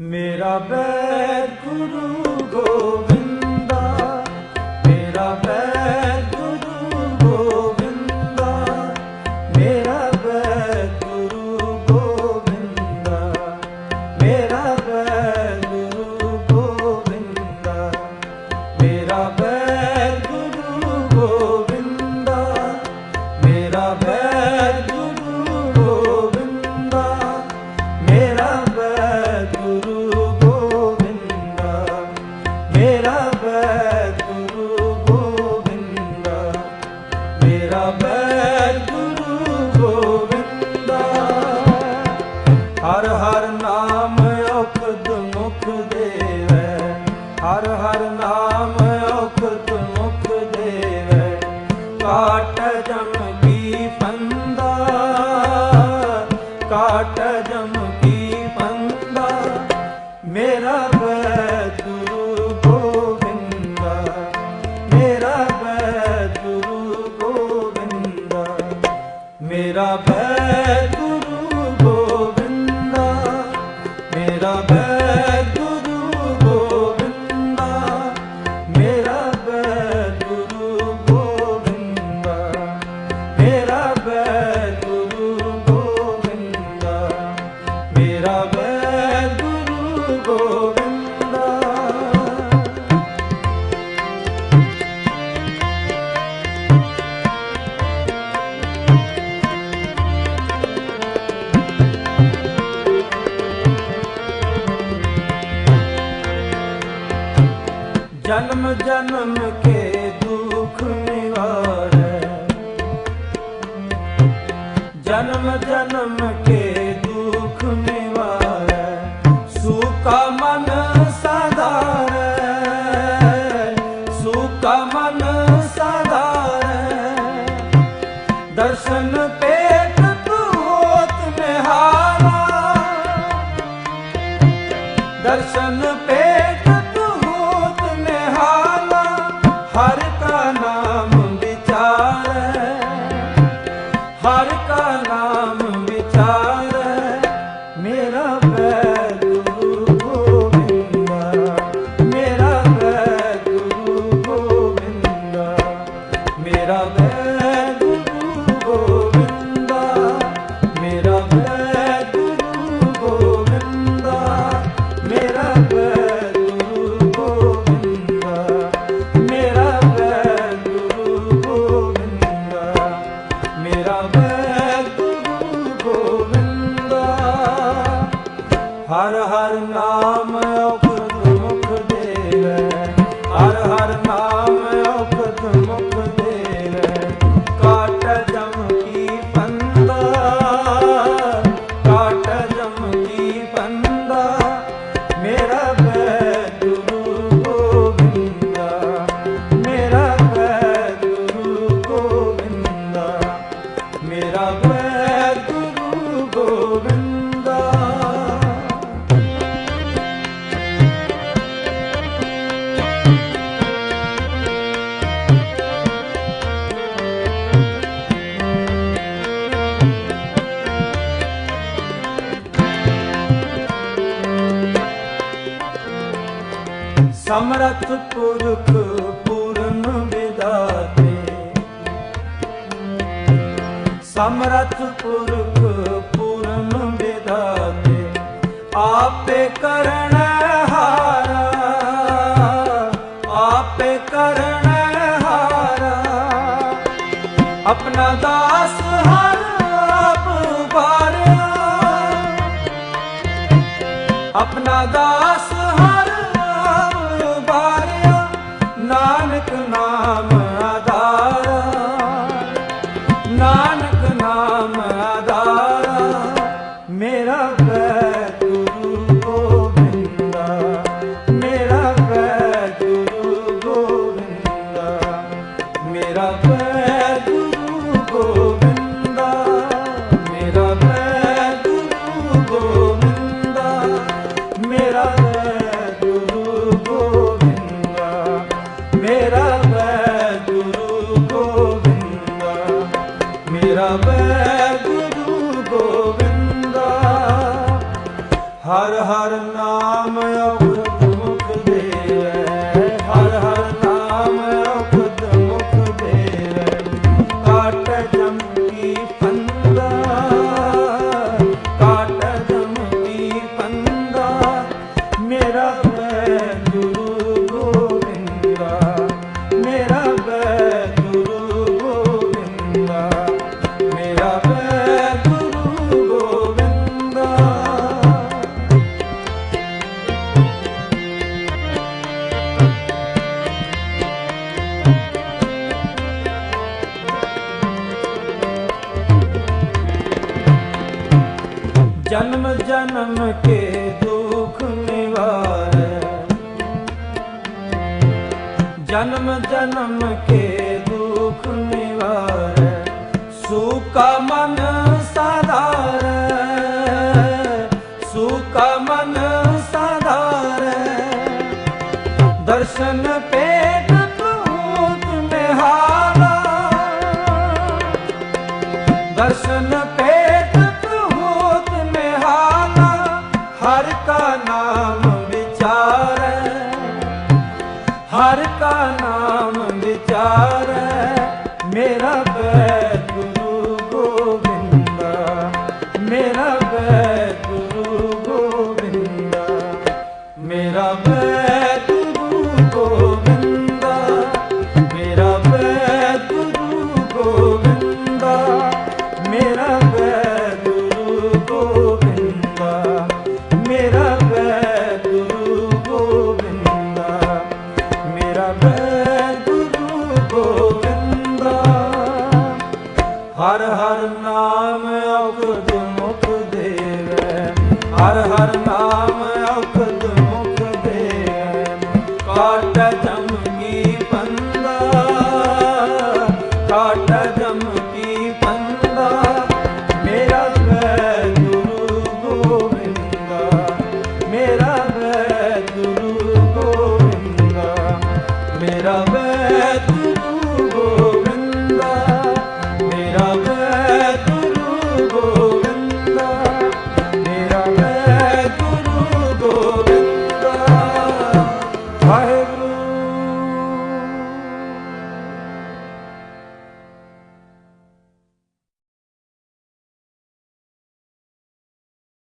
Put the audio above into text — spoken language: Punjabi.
ਮੇਰਾ ਬੈਰ ਗੁਰੂ ਗੋਬਿੰਦ ਹੈ ਜਨਮ ਜਨਮ ਕੇ ਦੁਖ ਨਿਵਾਰੈ। ਜਨਮ ਜਨਮ ਕੇ ਦੁਖ ਨਿਵਾਰੈ। ਸੁਖਾ ਮਨ ਸਦਾਰੈ ਸੁਖਾ ਮਨ ਸਦਾਰੈ ਦਰਸ਼ਨ ਪੇਤ ਤੂ ਦਰਸ਼ਨ ਨਾਮ ਸਮਰਥ ਪੁਰਖ ਪੂਰਨ ਵਿਦਾਤੇ। ਸਮਰਥ ਪੁਰਖ ਪੂਰਨ ਵਿਦਾਤੇ, ਆਪੇ ਕਰਨ ਹਾਰਾ, ਆਪੇ ਕਰਨ ਹਾਰਾ। ਆਪਣਾ ਦਾ ਨਾਨਕ ਨਾਮ ਆਧਾਰਾ। ਮੇਰਾ ਪੈ ਗੁਰੂ ਗੋਬਿੰਦਾ ਮੇਰਾ ਪੈ ਗੁਰੂ ਗੋਬਿੰਦਾ ਮੇਰਾ जन्म के दुख निवार। जन्म जन्म के दुख निवार। सुख मन साधार। सुख मन साधार। दर्शन पे ਹਰ ਕਾ ਨਾਮ ਵਿਚਾਰੈ ਮੇਰਾ